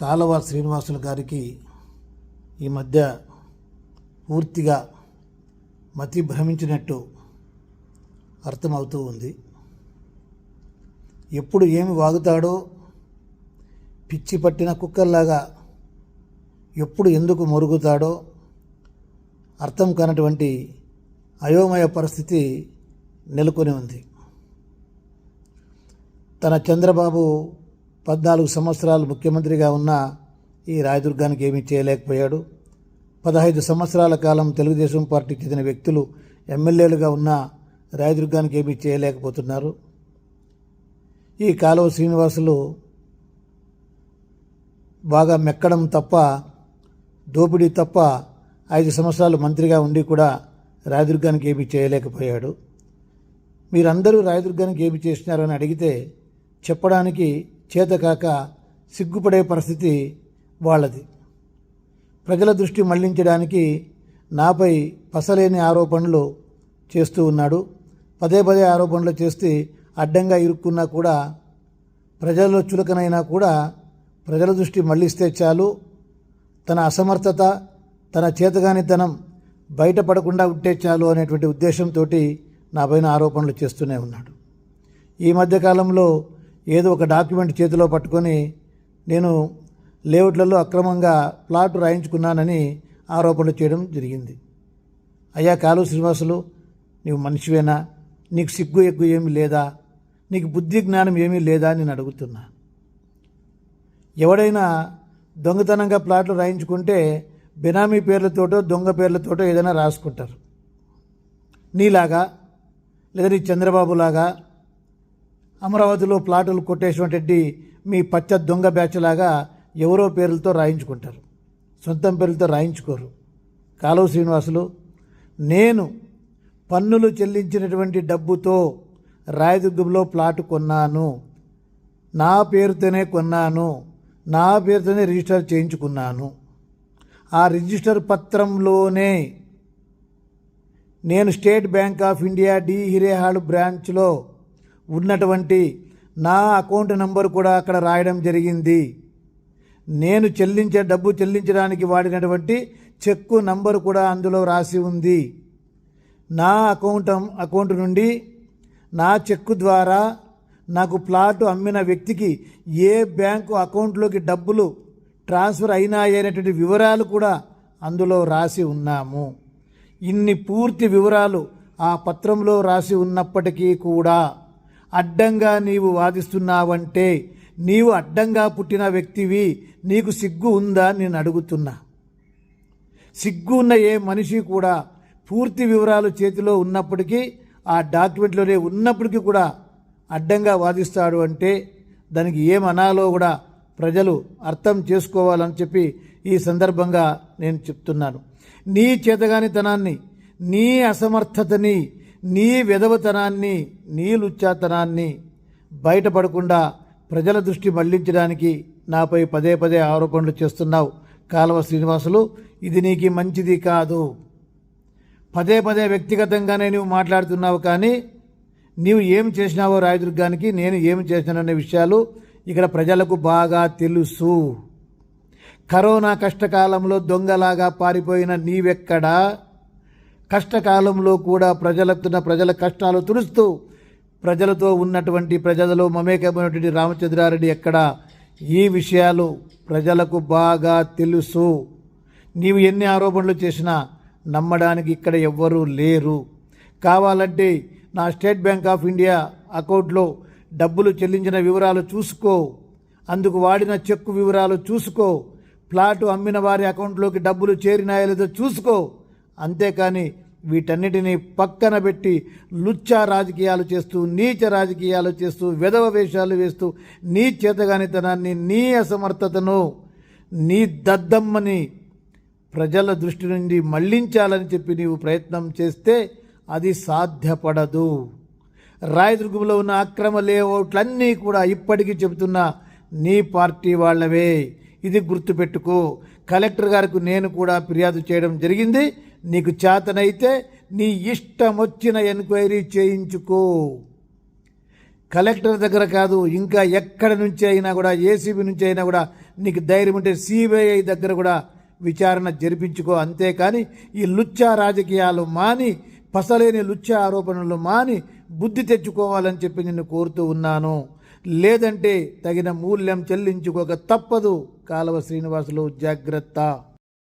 కాలవ శ్రీనివాసులు గారికి ఈ మధ్య పూర్తిగా మతి భ్రమించినట్టు అర్థమవుతూ ఉంది. ఎప్పుడు ఏమి వాగుతాడో పిచ్చి పట్టిన కుక్కల్లాగా ఎప్పుడు ఎందుకు మొరుగుతాడో అర్థం కానటువంటి అయోమయ పరిస్థితి నెలకొని ఉంది. తన చంద్రబాబు పద్నాలుగు సంవత్సరాలు ముఖ్యమంత్రిగా ఉన్న ఈ రాయదుర్గానికి ఏమీ చేయలేకపోయాడు. పదహైదు సంవత్సరాల కాలం తెలుగుదేశం పార్టీకి చెందిన వ్యక్తులు ఎమ్మెల్యేలుగా ఉన్న రాయదుర్గానికి ఏమీ చేయలేకపోతున్నారు. ఈ కాలువ శ్రీనివాసులు బాగా మెక్కడం తప్ప దోపిడీ తప్ప ఐదు సంవత్సరాలు మంత్రిగా ఉండి కూడా రాయదుర్గానికి ఏమీ చేయలేకపోయాడు. మీరందరూ రాయదుర్గానికి ఏమి చేసినారని అడిగితే చెప్పడానికి చేతకాక సిగ్గుపడే పరిస్థితి వాళ్ళది. ప్రజల దృష్టి మళ్ళించడానికి నాపై పసలేని ఆరోపణలు చేస్తూ ఉన్నాడు. పదే పదే ఆరోపణలు చేస్తే అడ్డంగా ఇరుక్కున్నా కూడా ప్రజల్లో చులకనైనా కూడా ప్రజల దృష్టి మళ్ళిస్తే చాలు. తన అసమర్థత తన చేతగానితనం బయటపడకుండా ఉంటే చాలు అనేటువంటి ఉద్దేశంతో నా పైన ఆరోపణలు చేస్తూనే ఉన్నాడు. ఈ మధ్యకాలంలో ఏదో ఒక డాక్యుమెంట్ చేతిలో పట్టుకొని నేను లేఅవుట్లలో అక్రమంగా ప్లాట్ రాయించుకున్నానని ఆరోపణలు చేయడం జరిగింది. అయ్యా కాలు శ్రీనివాసులు నీవు మనిషివేనా? నీకు సిగ్గు ఎగ్గు ఏమీ లేదా? నీకు బుద్ధి జ్ఞానం ఏమీ లేదా నేను అడుగుతున్నా. ఎవడైనా దొంగతనంగా ప్లాట్లు రాయించుకుంటే బినామీ పేర్లతోటో దొంగ పేర్లతోటో ఏదైనా రాసుకుంటారు. నీలాగా లేదా నీ చంద్రబాబులాగా అమరావతిలో ప్లాటులు కొట్టేసినటువంటి మీ పచ్చ దొంగ బ్యాచ్లాగా ఎవరో పేర్లతో రాయించుకుంటారు. సొంతం పేర్లతో రాయించుకోరు. కాలువ శ్రీనివాసులు నేను పన్నులు చెల్లించినటువంటి డబ్బుతో రాయదుర్గంలో ప్లాట్ కొన్నాను. నా పేరుతోనే కొన్నాను. నా పేరుతోనే రిజిస్టర్ చేయించుకున్నాను. ఆ రిజిస్టర్ పత్రంలోనే నేను State Bank of India D Hirehadu బ్రాంచ్లో ఉన్నటువంటి నా అకౌంట్ నెంబర్ కూడా అక్కడ రాయడం జరిగింది. నేను చెల్లించే డబ్బు చెల్లించడానికి వాడినటువంటి చెక్కు నంబరు కూడా అందులో రాసి ఉంది. నా అకౌంట్ అకౌంట్ నుండి నా చెక్కు ద్వారా నాకు ప్లాట్ అమ్మిన వ్యక్తికి ఏ బ్యాంకు అకౌంట్లోకి డబ్బులు ట్రాన్స్ఫర్ అయినాయి అనేటువంటి వివరాలు కూడా అందులో రాసి ఉన్నాము. ఇన్ని పూర్తి వివరాలు ఆ పత్రంలో రాసి ఉన్నప్పటికీ కూడా అడ్డంగా నీవు వాదిస్తున్నావంటే నీవు అడ్డంగా పుట్టిన వ్యక్తివి నీకు సిగ్గు ఉందా నేను అడుగుతున్నా. సిగ్గు ఉన్న ఏ మనిషి కూడా పూర్తి వివరాలు చేతిలో ఉన్నప్పటికీ ఆ డాక్యుమెంట్లోనే ఉన్నప్పటికీ కూడా అడ్డంగా వాదిస్తాడు అంటే దానికి ఏమనాలో కూడా ప్రజలు అర్థం చేసుకోవాలని చెప్పి ఈ సందర్భంగా నేను చెప్తున్నాను. నీ చేతగానితనాన్ని నీ అసమర్థతని నీ విధవతనాన్ని నీ లుచ్చాతనాన్ని బయటపడకుండా ప్రజల దృష్టి మళ్ళించడానికి నాపై పదే పదే ఆరోపణలు చేస్తున్నావు కాలువ శ్రీనివాసులు. ఇది నీకు మంచిది కాదు. పదే పదే వ్యక్తిగతంగానే నువ్వు మాట్లాడుతున్నావు కానీ నీవు ఏం చేసినావో రాయదుర్గానికి నేను ఏం చేసినాననే విషయాలు ఇక్కడ ప్రజలకు బాగా తెలుసు. కరోనా కష్టకాలంలో దొంగలాగా పారిపోయిన నీవెక్కడా? కష్టకాలంలో కూడా ప్రజలకున్న ప్రజల కష్టాలు తుడుస్తూ ప్రజలతో ఉన్నటువంటి ప్రజలలో మమేకమైనటువంటి రామచంద్రారెడ్డి ఎక్కడ? ఈ విషయాలు ప్రజలకు బాగా తెలుసు. నీవు ఎన్ని ఆరోపణలు చేసినా నమ్మడానికి ఇక్కడ ఎవ్వరూ లేరు. కావాలంటే నా స్టేట్ బ్యాంక్ ఆఫ్ ఇండియా అకౌంట్లో డబ్బులు చెల్లించిన వివరాలు చూసుకో. అందుకు వాడిన చెక్కు వివరాలు చూసుకో. ప్లాటు అమ్మిన వారి అకౌంట్లోకి డబ్బులు చేరినాయో లేదో చూసుకో. అంతేకాని వీటన్నిటినీ పక్కన పెట్టి లుచ్చా రాజకీయాలు చేస్తూ నీచ రాజకీయాలు చేస్తూ విధవ వేషాలు వేస్తూ నీ చేతగానితనాన్ని నీ అసమర్థతను నీ దద్దమ్మని ప్రజల దృష్టి నుండి మళ్ళించాలని చెప్పి నీవు ప్రయత్నం చేస్తే అది సాధ్యపడదు. రాయదుర్గంలో ఉన్న అక్రమ లేఅవుట్లన్నీ కూడా ఇప్పటికీ చెబుతున్నా నీ పార్టీ వాళ్ళవే. ఇది గుర్తుపెట్టుకో. కలెక్టర్ గారికి నేను కూడా ఫిర్యాదు చేయడం జరిగింది. నీకు చేతనైతే నీ ఇష్టం వచ్చిన ఎంక్వైరీ చేయించుకో. కలెక్టర్ దగ్గర కాదు ఇంకా ఎక్కడి నుంచి అయినా కూడా ఏసీబీ నుంచి అయినా కూడా నీకు ధైర్యం ఉంటే సిబిఐ దగ్గర కూడా విచారణ జరిపించుకో. అంతేకాని ఈ లుచ్చా రాజకీయాలు మాని పసలేని లుచ్చా ఆరోపణలు మాని బుద్ధి తెచ్చుకోవాలని చెప్పి నిన్ను కోరుతూ ఉన్నాను. లేదంటే తగిన మూల్యం చెల్లించుకోక తప్పదు. కాలవ శ్రీనివాసులు జాగ్రత్త.